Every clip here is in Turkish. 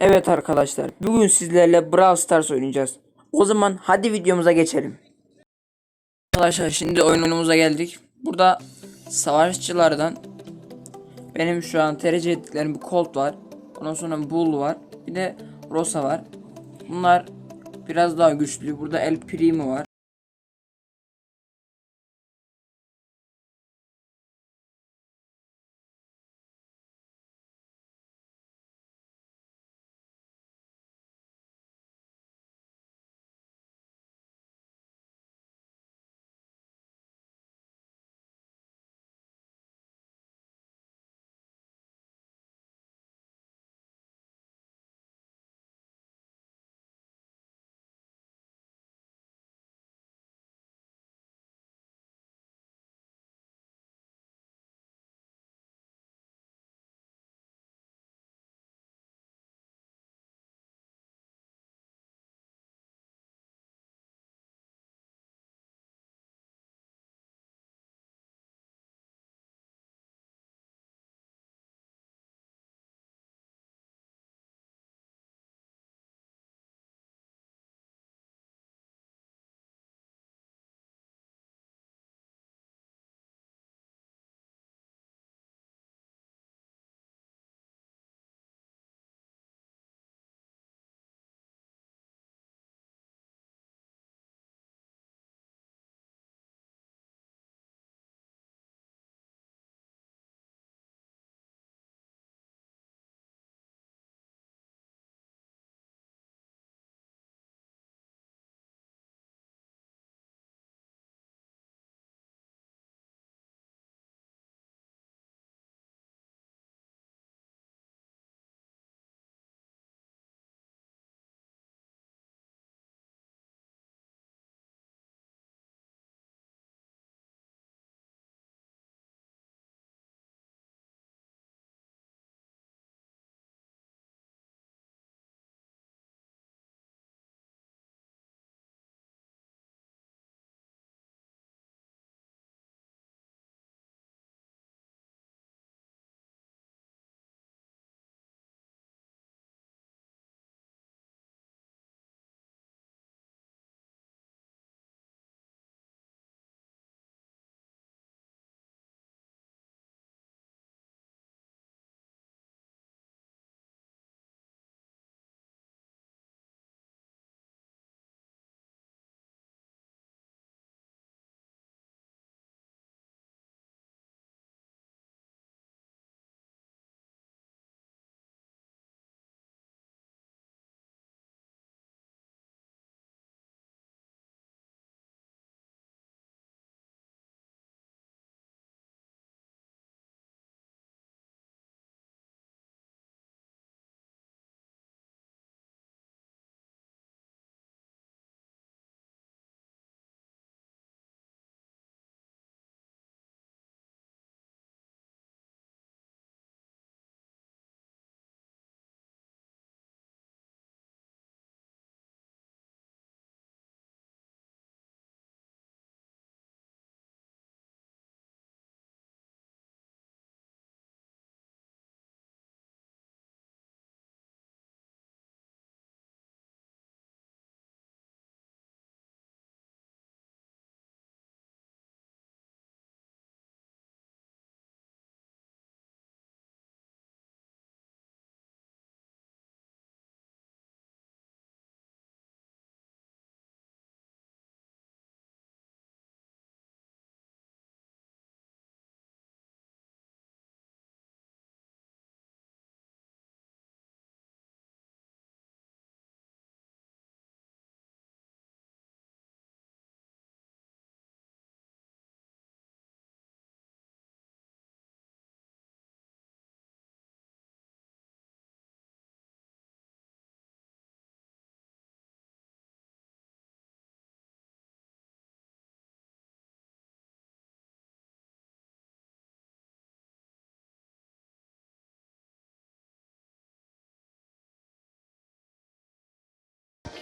Evet arkadaşlar, bugün sizlerle Brawl Stars oynayacağız. O zaman hadi videomuza geçelim. Arkadaşlar şimdi oyunumuza geldik. Burada savaşçılardan benim şu an tercih ettiklerim bir Colt var. Ondan sonra Bull var. Bir de Rosa var. Bunlar biraz daha güçlü. Burada El Primo var.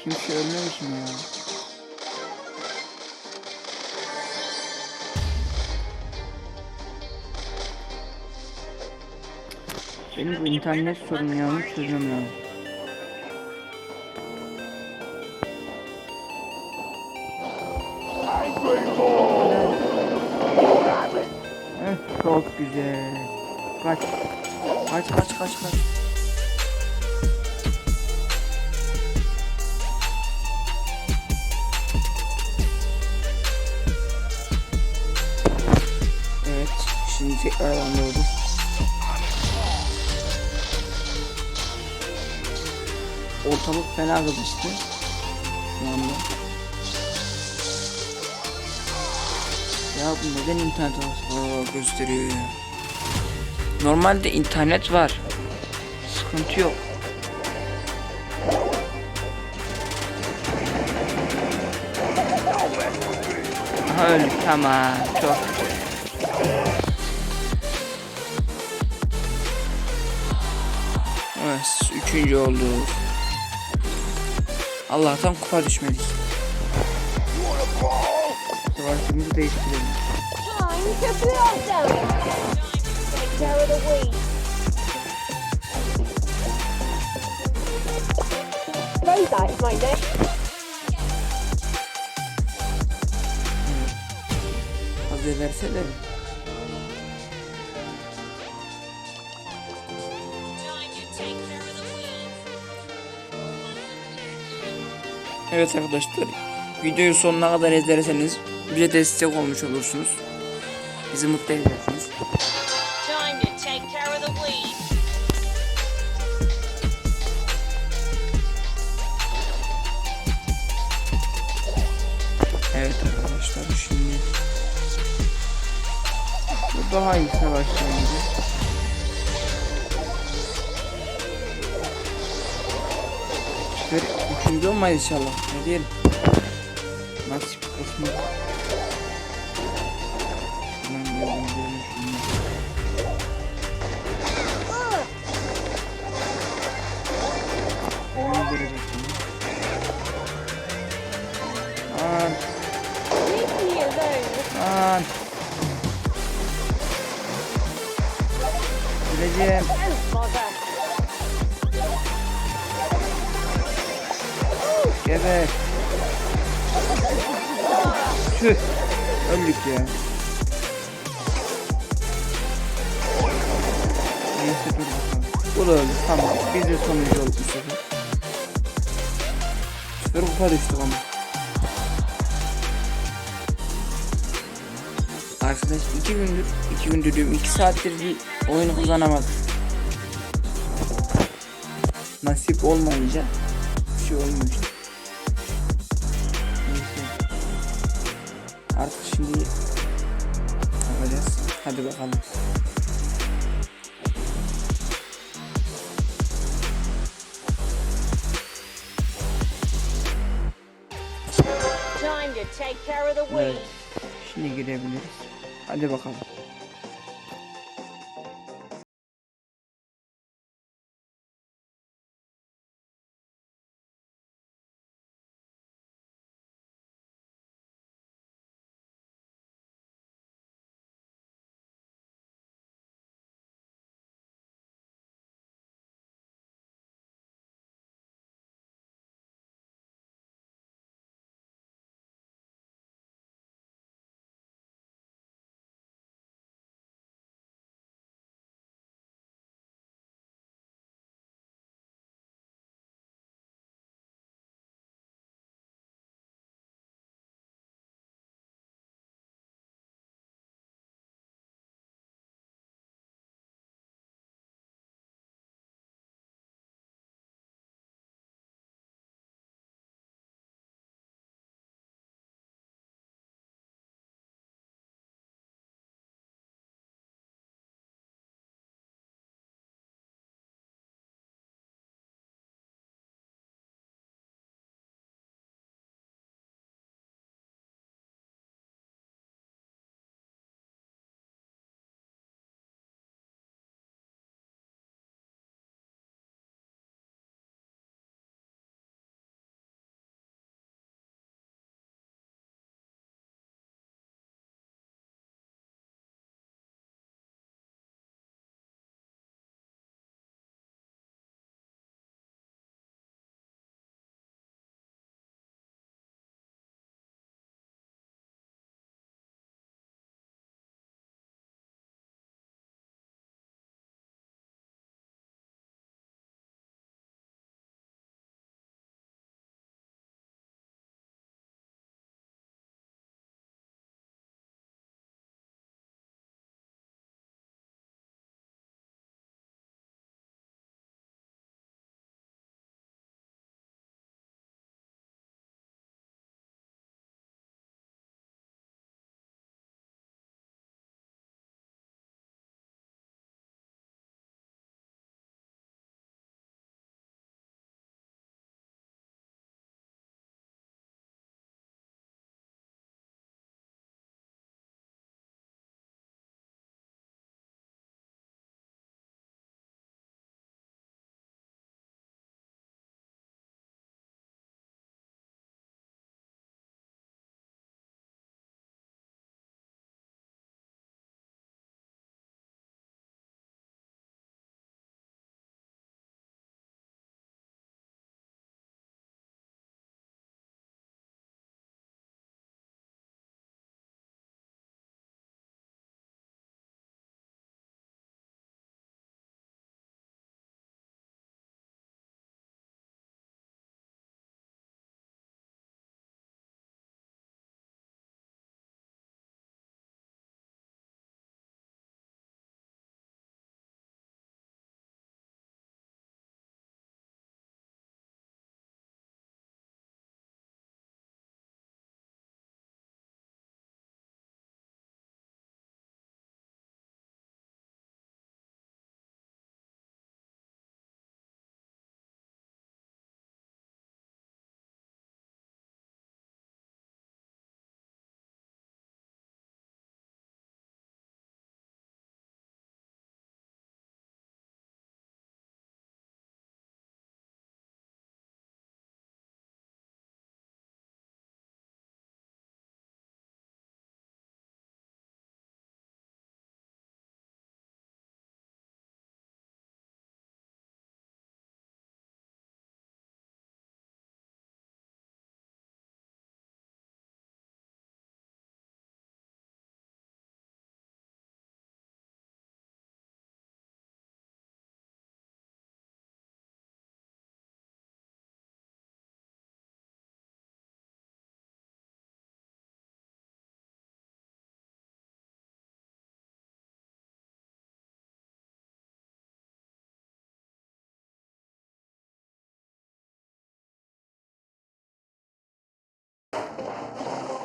Kimse ölmemiş mi ya? Benim bu internet sorunu yanlış çözmem lazım. Çok güzel. Kaç. Kaç kaç kaç kaç. Tekrardan doğdu. Ortalık fena kızıştı. Şu anda. Ya bu neden internet Aa, gösteriyor ya. Normalde internet var. Sıkıntı yok. Aha tamam çok üçüncü oldu. Allah'tan kupa düşmedik. Savaşımızı değiştirelim. Rosa is my next. Hazır verseler. Evet arkadaşlar videoyu sonuna kadar izlerseniz bize destek olmuş olursunuz. Bizi mutlu edersiniz. Evet arkadaşlar şimdi bu daha iyi savaşlarımızı. İşte üçüncü olmayız inşallah. Ne diyelim? Nasip kısmı. Hemen gördüğünüz üzere şunu. Hemen görecek bunu. Lan Leave me alone. lan. Geleceğim. Geber. Tüh. Öldük ya. Neyse dur bakalım. Bu da öldü. Tamam. Biz de sonuncu olduk bu sefer. Sefer kupa düştük ama. Arkadaş iki gündür, iki gündür diyorum, iki saattir bir oyunu kazanamadık. Nasip olmayınca bir şey olmuyor işte. Artık şimdi yapacağız. Hadi bakalım. Evet. Şimdi girebiliriz. Hadi bakalım.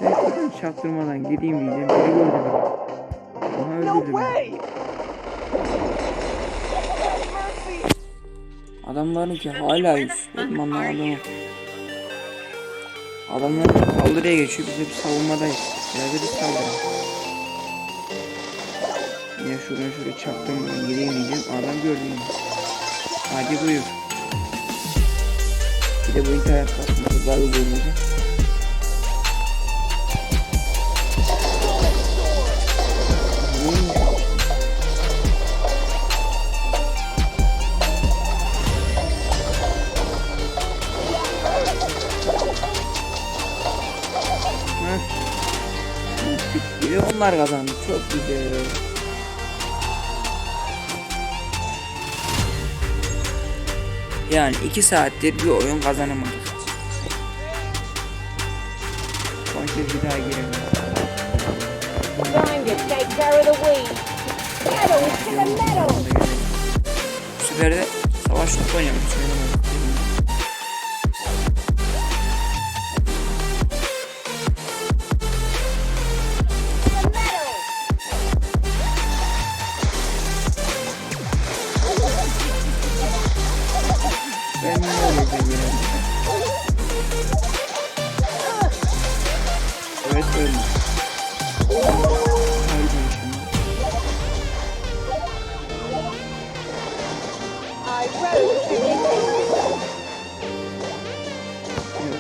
Ben şuradan çaktırmadan gideyim diyeceğim. Biri gördü beni. Aha öldürdü beni. Adamlarınki hala üst. Benim anlamadığım o. Adamlar saldırıya geçiyor. Biz hep savunmadayız. Biraz da biz saldıralım. Yine şuradan şöyle çaktırmadan gideyim diyeceğim. Adam gördü yine. Hadi buyur. Bir de bu internet kafası daha iyi görünecek. Onlar kazandı. Çok güzel. Yani iki saattir bir oyun kazanamadık. Kez bir daha girelim. Time to take care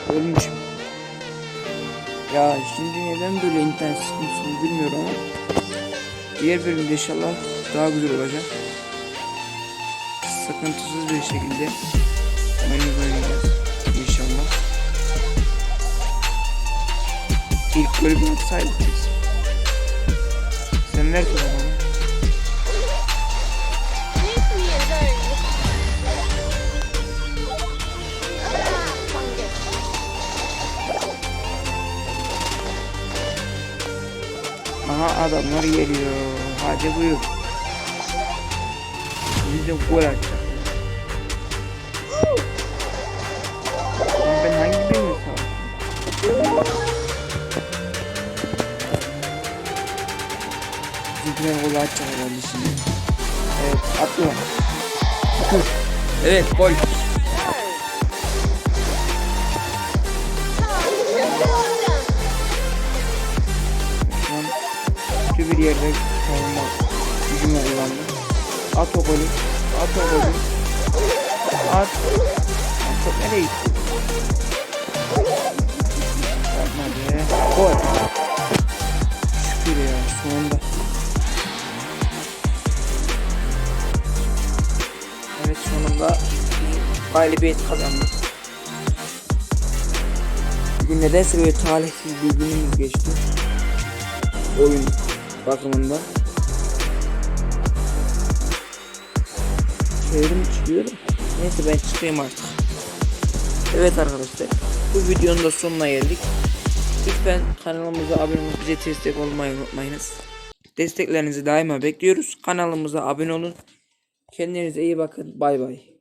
ölmüşüm. Ya şimdi neden böyle internet sıkıntısı bilmiyorum ama diğer bölümde inşallah daha güzel olacak. Sıkıntısız bir şekilde oyunu oynayacağız inşallah. İlk bölümü atsaydık biz. Sen ver ki Aha adamlar geliyor. Hadi buyur. Biz de gol atacak. Lan ben hangi birini savaştım? Bizimkiler gol atacak herhalde şimdi. Evet. Dur. Evet gol. Bir yerde savunma gücümü kullandım. At o golü. At o golü. At. Top nereye gitti? Yapmadı. Gol. Şükür ya sonunda. Evet sonunda galibiyet kazandık. Bugün nedense böyle talihsiz bir günümüz geçti oyun bakımından. Çevrim çıkıyor. Neyse ben çıkayım artık. Evet arkadaşlar. Bu videonun da sonuna geldik. Lütfen kanalımıza abone olup bize destek olmayı unutmayınız. Desteklerinizi daima bekliyoruz. Kanalımıza abone olun. Kendinize iyi bakın. Bay bay.